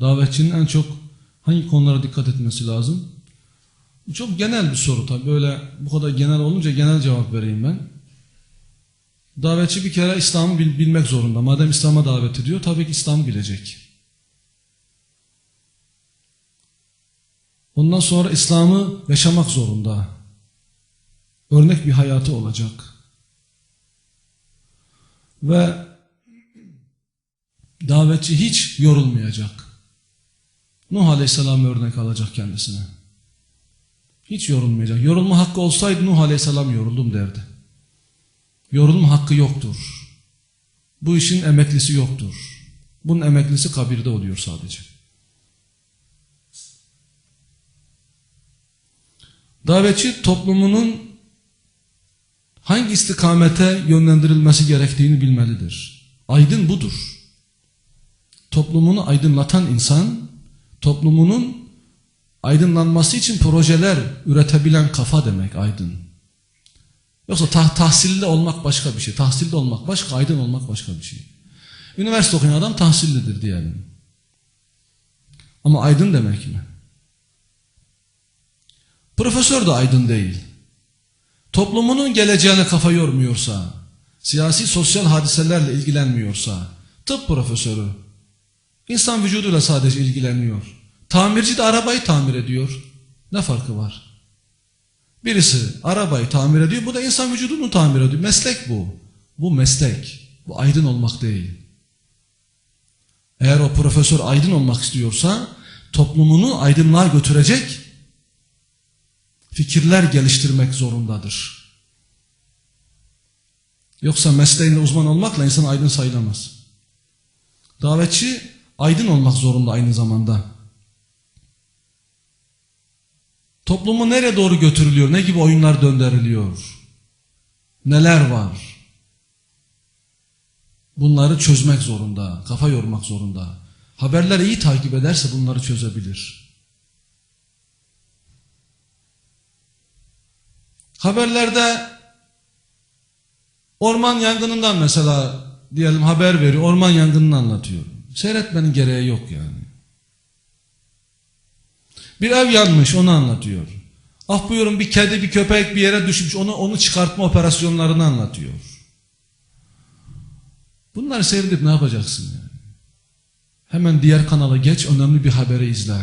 Davetçinin en çok hangi konulara dikkat etmesi lazım? Çok genel bir soru tabii. Böyle bu kadar genel olunca genel cevap vereyim ben. Davetçi bir kere İslam'ı bil- bilmek zorunda. Madem İslam'a davet ediyor tabii ki İslam'ı bilecek. Ondan sonra İslam'ı yaşamak zorunda. Örnek bir hayatı olacak. Ve davetçi hiç yorulmayacak. Nuh Aleyhisselam örnek alacak kendisine. Hiç yorulmayacak. Yorulma hakkı olsaydı Nuh Aleyhisselam yoruldum derdi. Yorulma hakkı yoktur. Bu işin emeklisi yoktur. Bunun emeklisi kabirde oluyor sadece. Davetçi toplumunun hangi istikamete yönlendirilmesi gerektiğini bilmelidir. Aydın budur. Toplumunu aydınlatan insan, toplumunun aydınlanması için projeler üretebilen kafa demek aydın. Yoksa tah tahsilli olmak başka bir şey. Tahsilli olmak başka, aydın olmak başka bir şey. Üniversite okuyan adam tahsillidir diyelim. Ama aydın demek mi? Profesör de aydın değil. Toplumunun geleceğine kafa yormuyorsa, siyasi sosyal hadiselerle ilgilenmiyorsa, tıp profesörü, insan vücuduyla sadece ilgileniyor. Tamirci de arabayı tamir ediyor. Ne farkı var? Birisi arabayı tamir ediyor, bu da insan vücudunu tamir ediyor. Meslek bu. Bu meslek. Bu aydın olmak değil. Eğer o profesör aydın olmak istiyorsa, toplumunu aydınlığa götürecek fikirler geliştirmek zorundadır. Yoksa mesleğinde uzman olmakla insan aydın sayılamaz. Davetçi aydın olmak zorunda aynı zamanda. Toplumu nereye doğru götürülüyor? Ne gibi oyunlar döndürülüyor? Neler var? Bunları çözmek zorunda, kafa yormak zorunda. Haberleri iyi takip ederse bunları çözebilir. Haberlerde orman yangınından mesela diyelim haber veriyor, orman yangınını anlatıyor. Seyretmenin gereği yok yani. Bir ev yanmış onu anlatıyor. Ah buyurun bir kedi bir köpek bir yere düşmüş onu onu çıkartma operasyonlarını anlatıyor. Bunları seyredip ne yapacaksın yani? Hemen diğer kanala geç önemli bir haberi izle.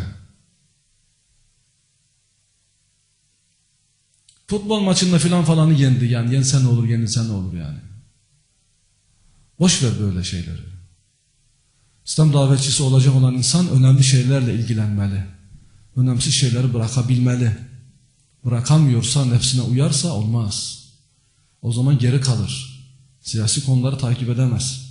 Futbol maçında filan falanı yendi yani yensen ne olur yenilsen ne olur yani. Boş ver böyle şeyleri. İslam davetçisi olacak olan insan önemli şeylerle ilgilenmeli. Önemsiz şeyleri bırakabilmeli. Bırakamıyorsa, nefsine uyarsa olmaz. O zaman geri kalır. Siyasi konuları takip edemez.